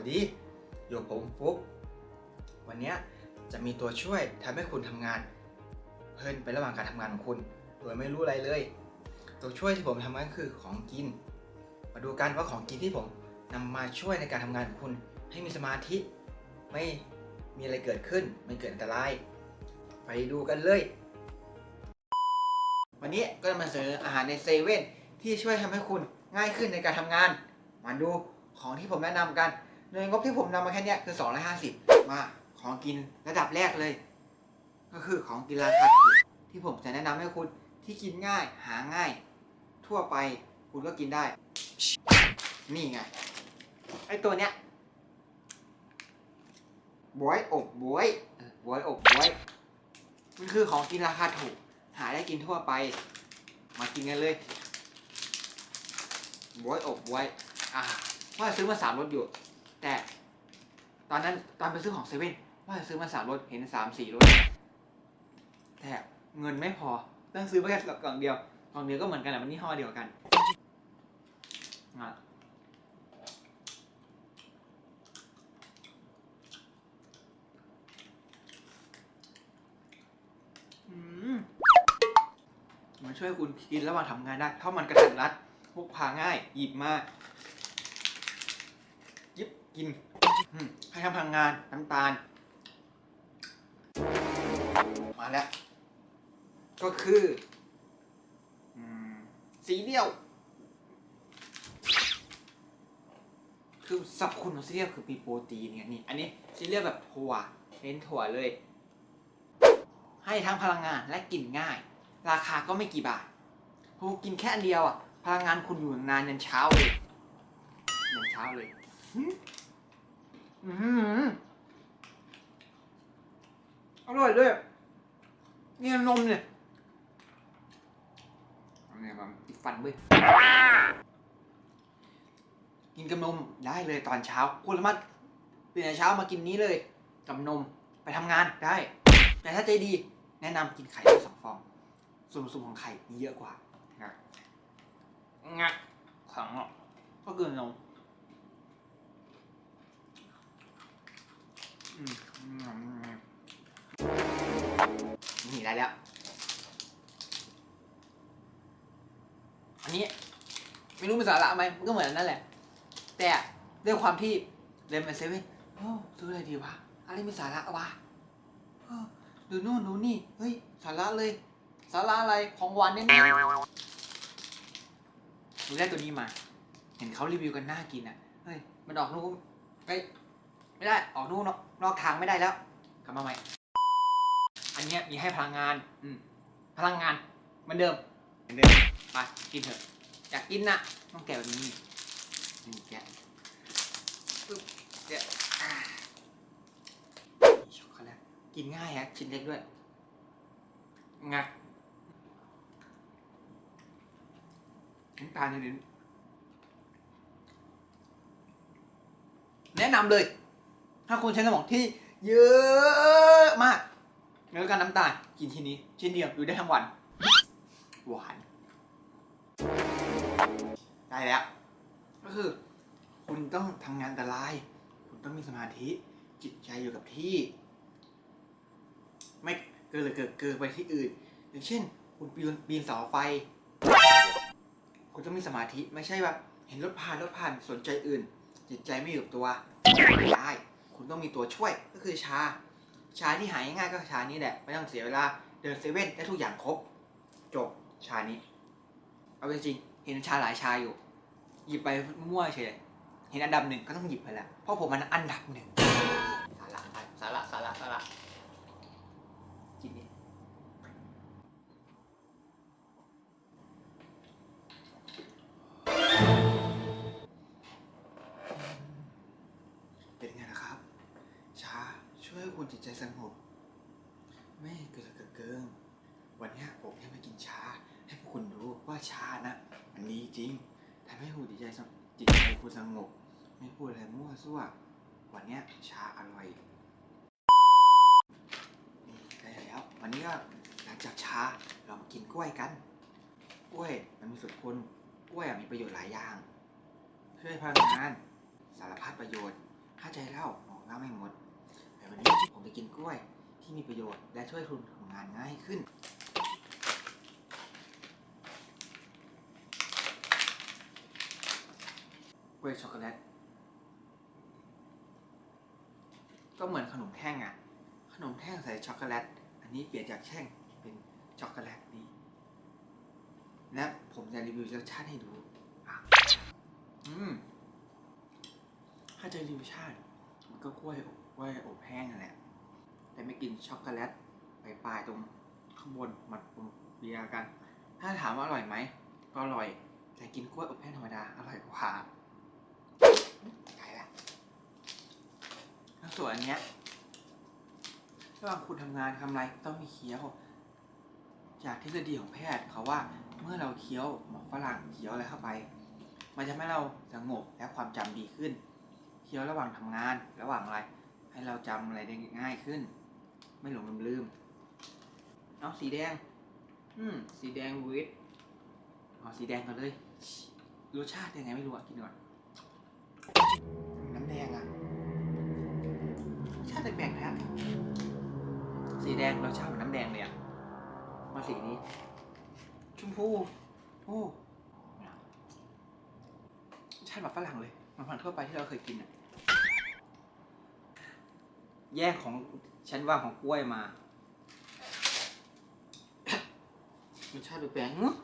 วัสดี อยู่กับผมฟุ๊กวันนี้จะมีตัวช่วยทำให้คุณทำงาน เพลินไประหว่างการทำงานของคุณ โดยไม่รู้อะไรเลย ตัวช่วยที่ผมทำก็คือของกิน มาดูกันว่าของกินที่ผมนำมาช่วยในการทำงานของคุณ ให้มีสมาธิ ไม่มีอะไรเกิดขึ้น ไม่เกิดอันตราย ไปดูกันเลย วันนี้ก็จะมาเสนออาหารในเซเว่นที่ช่วยทำให้คุณง่ายขึ้นในการทำงาน มาดูของที่ผมแนะนำกัน โดยงบที่ผมนำมาแค่เนี้ยคือ 250 มาของกินระดับแรกเลย ก็คือของกินราคาถูกที่ผมจะแนะนำให้คุณที่กินง่ายหาง่าย ทั่วไปคุณก็กินได้ นี่ไง ไอตัวเนี้ยบวยอบบวยบวยอบบวยมันคือของกินราคาถูก หาได้กินทั่วไป มากินกันเลยบวยอบบวยอ่าว่าซื้อมาสามรสอยู่ แต่ตอนนั้นตอนไปซื้อของเซเว่นว่าจะซื้อมาสามรสเห็นสามสี่รสแต่เงินไม่พอต้องซื้อมาแค่กล่องเดียวกล่องเดียวก็เหมือนกันแหละมันยี่ห้อเดียวกันอะมันช่วยคุณกินระหว่างทำงานได้เพราะมันกระทันรัดพกพาง่าย หยิบมาหยิบ กิน ให้ทำพลังงานน้ำตาล มาแล้ว ก็คือสีเดียว คือสรรพคุณของซีเรียลคือมีโปรตีนไงนี่ อันนี้ซีเรียลแบบถั่วเน้นถั่วเลย ให้ทั้งพลังงานและกินง่าย ราคาก็ไม่กี่บาทพอกินแค่อันเดียวอะ พลังงานคุณอยู่นานยันเช้าเลยยันเช้าเลย อืมอร่อยด้วยเนี่ยนมเนี่ยเอาไงบ้างติดฟันเว้ยกินกับนมได้เลยตอนเช้าคุณสามารถตื่นแต่เช้ามากินนี้เลยกับนมไปทำงานได้ แต่ถ้าใจดีแนะนำกินไข่ทั้งสองฟอง ส่วนผสมของไข่มีเยอะกว่างักงักขังอะก็คือนม อืมอืมอืม นี่ได้แล้ว อันนี้ ไม่รู้มีสาระไหมมันก็เหมือนนั่นแหละ แต่ด้วยความที่เดินไปเซเว่นโอ้ซื้ออะไรดีวะ อะไรมีสาระวะดูนู่นดูนี่ เฮ้ย สาระเลย สาระอะไร ของหวานเนี่ยดูได้ตัวนี้มา เห็นเขารีวิวกันน่ากินอะ เฮ้ย มันออกลูกเฮ้ย ไม่ได้ออกนู่นนอกนอกทางไม่ได้แล้วกลับมาใหม่ อันเนี้ยมีให้พลังงานอืมพลังงานเหมือนเดิมเหมือนเดิมไปกินเถอะอยากกินนะต้องแกะแบบนี้นี่นี่แกะปึ๊บแกะอ่าช็อกโกแลตกินง่ายฮะชิ้นเล็กด้วยงะน้ำตาลในลิ้นแนะนำเลย ถ้าคุณใช้สมองที่เยอะมากแล้วการน้ำตาลกินทีนี้ ชิ้นเดียวอยู่ได้ทั้งวัน หวาน ได้แล้ว ก็คือ คุณต้องทำงานแต่ลาย คุณต้องมีสมาธิ จิตใจอยู่กับที่ ไม่เกินเลยเกินเกินไปที่อื่น อย่างเช่น คุณปีนปีนเสาไฟ คุณต้องมีสมาธิไม่ใช่แบบเห็นรถผ่านรถผ่านสนใจอื่น จิตใจไม่อยู่กับตัว ได้ คุณต้องมีตัวช่วยก็คือชา ชาที่หายง่ายก็ชานี้แหละ ไม่ต้องเสียเวลาเดินเซเว่นได้ทุกอย่างครบ จบชานี้ เอาจริงเห็นชาหลายชาอยู่ หยิบไปมั่วเฉย เห็นอันดับหนึ่งก็ต้องหยิบไปแล้วเพราะผมมันอันดับหนึ่ง สงบ ไม่เกิดกิดเกิง วันนี้ผมจะมากินชา ให้พวกคุณรู้ว่าชานะมันมีจริงทำให้คุณจิตใจสงจิตใจคุณสงบ ไม่พูดอะไรมั่วซั่ว วันนี้ชาอร่อยนี่ได้แล้ว วันนี้ก็หลังจากชาเรามากินกล้วยกัน กล้วยมันมีส่วนคุณกล้วยอะมีประโยชน์หลายอย่าง ช่วยพลังงาน สารพัดประโยชน์ถ้าใจเล่าบอกเล่าไม่หมด วันนี้ผมจะกินกล้วยที่มีประโยชน์และช่วยคุณทำงานง่ายขึ้น กล้วยช็อกโกแลต ก็เหมือนขนมแท่งอะขนมแท่งใส่ช็อกโกแลต อันนี้เปลี่ยนจากแท่งเป็นช็อกโกแลตนี่และผมจะรีวิวรสชาติให้ดูอืมถ้าจะรีวิวชาติ มันก็กล้วยอบ กล้วยอบแห้งนั่นแหละ แต่ไม่กินช็อกโกแลตปลายๆตรงข้างบนมันปนเบียร์กัน ถ้าถามว่าอร่อยไหม ก็อร่อย แต่กินกล้วยอบแห้งธรรมดา อร่อยกว่าใช่ละแล้วส่วนอันเนี้ยระหว่างคุณทำงานทำอะไรต้องมีเคี้ยว จากทฤษฎีของแพทย์เขาว่าเมื่อเราเคี้ยวหมอกฝรั่งเคี้ยวอะไรเข้าไป มันจะทำให้เราสงบและความจำดีขึ้น เคี้ยวระหว่างทำงานระหว่างอะไร ให้เราจำอะไรได้ง่ายขึ้น ไม่หลงลืมลืมเอาสีแดง อืม สีแดงวิทเอาสีแดงกันเลยรสชาติยังไงไม่รู้อะกินก่อนน้ำแดงอะรสชาติแปลกๆแท้สีแดงรสชาติเหมือนน้ำแดงเลยอะมาสีนี้ ชมพูโอ้รสชาติแบบฝรั่งเลยมันฝรั่งทั่วไปที่เราเคยกินอะ แยกของฉันว่าของกล้วยมารสชาติแปลกๆเนอะ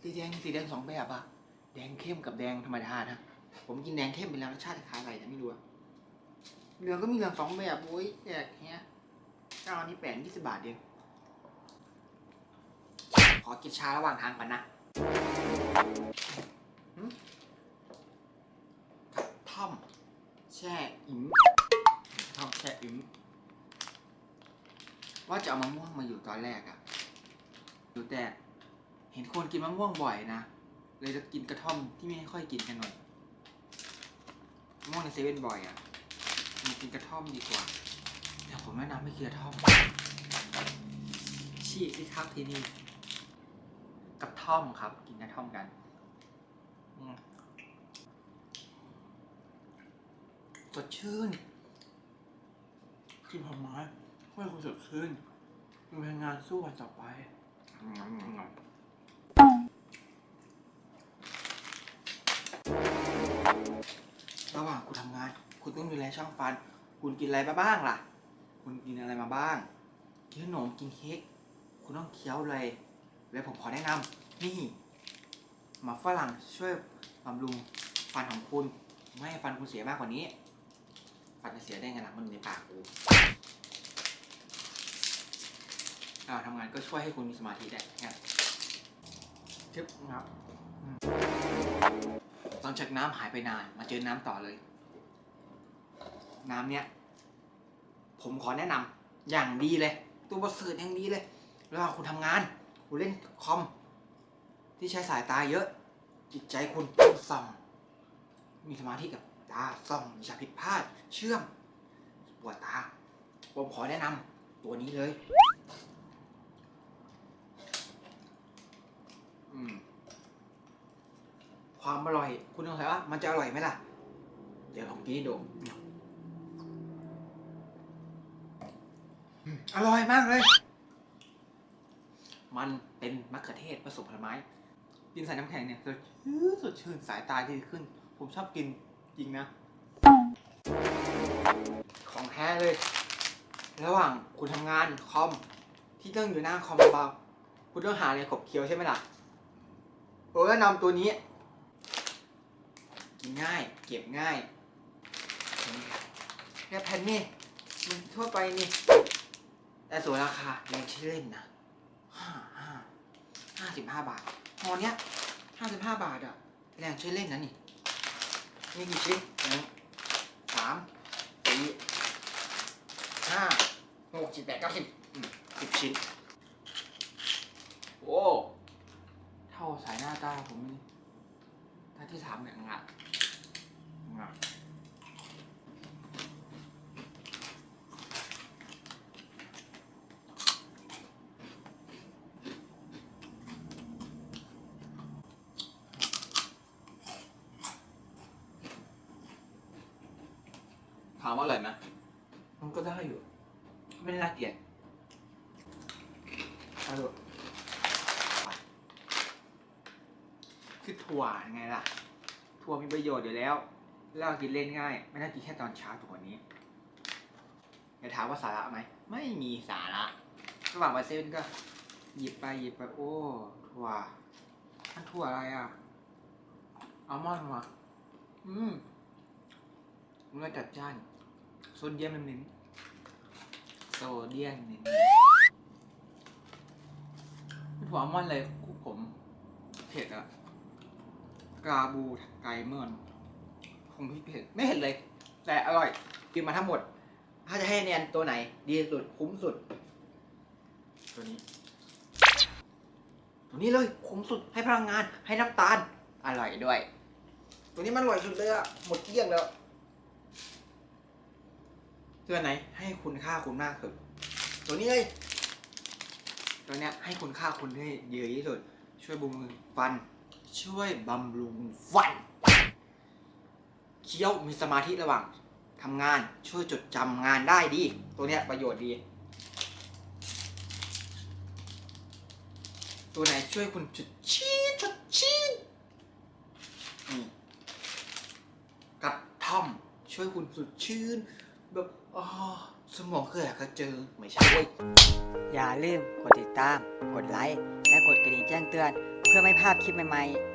สีแดงสีแดงสองแบบอะแดงเข้มกับแดงธรรมดานะ ผมกินแดงเข้มไปแล้วรสชาติคล้ายอะไรนะไม่รู้อะเหลืองก็มีเหลืองสองแบบโอ้ยแปลกเนี้ยเจ้าอันนี้แปดยี่สิบบาทเองขอกินชาระหว่างทางก่อนนะหึกระท่อม แช่อิ่มกระท่อมแช่อิ่มว่าจะเอามะม่วงมาอยู่ตอนแรกอะดูแต่เห็นคนกินมะม่วงบ่อยนะ เลยจะกินกระท่อมที่ไม่ค่อยกินกันหน่อยมะม่วงในเซเว่นบ่อยอะมากินกระท่อมดีกว่าเดี๋ยวผมแนะนำให้กินกระท่อมชีสิครับที่นี่กระท่อมครับ กินกระท่อมกัน อืม สดชื่นกินผลไม้เพื่อให้คุณสดชื่นมีพลังงานสู้วันต่อไประหว่างคุณทำงาน คุณต้องดูแลช่องฟัน คุณกินอะไรมาบ้างล่ะ คุณกินอะไรมาบ้าง กินขนมกินเค้กคุณต้องเคี้ยวอะไรแล้วผมขอแนะนำนี่หมาฝรั่งช่วยบำรุงฟันของคุณ ไม่ให้ฟันคุณเสียมากกว่านี้ ฟันจะเสียได้ไงล่ะมันอยู่ในปากกูอาทำงานก็ช่วยให้คุณมีสมาธิได้ครับทึบครับอืมตอนจากน้ำหายไปนาน มาเจอน้ำต่อเลย น้ำเนี้ยผมขอแนะนำอย่างดีเลย ตัวประเสริฐอย่างดีเลยระหว่าคุณทำงาน คุณเล่นคอม ที่ใช้สายตาเยอะ จิตใจคุณต้องส่องมีสมาธิกับ ตาส่องอย่าผิดพลาด เชื่อมปวดตา ผมขอแนะนำตัวนี้เลย ความอร่อย คุณต้องถามว่ามันจะอร่อยไหมล่ะ เดี๋ยวลองกินดูอืมอร่อยมากเลย มันเป็นมะเขือเทศผสมผลไม้ กินใส่น้ำแข็งเนี่ยสดชื่นสดชื่นสายตาดีขึ้น ผมชอบกิน จริงนะ ของแท้เลย ระหว่างคุณทำงานคอม ที่ต้องอยู่หน้าคอมเบาๆคุณต้องหาอะไรขบเคี้ยวใช่ไหมล่ะโอ้ยนำตัวนี้ กินง่าย เก็บง่ายเนี่ยแผ่นนี่มันทั่วไปนี่ แต่ส่วนราคาแรงชื่เล่นนะห้าห้าห้าสิบห้าบาทพอเนี้ยห้าสิบห้าบาทอะแรงชื่อเล่นนะนี่ นี่กี่ชิ้นหนึ่งสามสี่ห้าหกสิบแปดเก้าสิบสิบชิ้น โอ้ เท่าสายหน้าตาผมนี่ถ้าที่สามเนี่ยงะงะามว่าอร่อยไหมมันก็ได้อยู่ ไม่ได้น่าเกลียดเอาดูคือถั่วยังไงล่ะ ถั่วมีประโยชน์อยู่แล้วแล้วเรากินเล่นง่าย ไม่น่ากินแค่ตอนเช้าถูกกว่านี้อย่าถามว่าสาระไหม ไม่มีสาระระหว่างไปเซเว่นก็ หยิบไปหยิบไปโอ้ถั่วมันถั่วอะไรอะอัลมอนด์ว่ะอืมเมื่อจัดจ้าน โซเดียมเน้นๆโซเดียมเน้นๆถั่วอัลมอนด์เลยคุกผม เผ็ดอะกาบูไกเมินคงพี่เผ็ดไม่เผ็ดเลย แต่อร่อยกินมาทั้งหมด ถ้าจะให้แนนตัวไหน ดีสุดคุ้มสุด ตัวนี้ ตัวนี้เลยคุ้มสุดให้พลังงานให้น้ำตาล อร่อยด้วย ตัวนี้มันอร่อยสุดเลยอะหมดเกลี้ยงแล้ว ตัวไหนให้คุณค่าคุณมากสุด ตัวนี้เลยตัวเนี้ยให้คุณค่าคุณได้เยอะที่สุด ช่วยบำรุงฟัน ช่วยบำรุงฟัน เคี้ยวมีสมาธิระหว่างทำงาน ช่วยจดจำงานได้ดี ตัวเนี้ยประโยชน์ดี ตัวไหนช่วยคุณจุดชี้จุดชี้นี่กับท่อม ช่วยคุณสุดชื่น แบบอ๋อสมองเคยอยากระเจอไม่ใช่เว้ยอย่าลืมกดติดตาม กดไลค์ และกดกระดิ่งแจ้งเตือน เพื่อไม่พลาดคลิปใหม่ๆ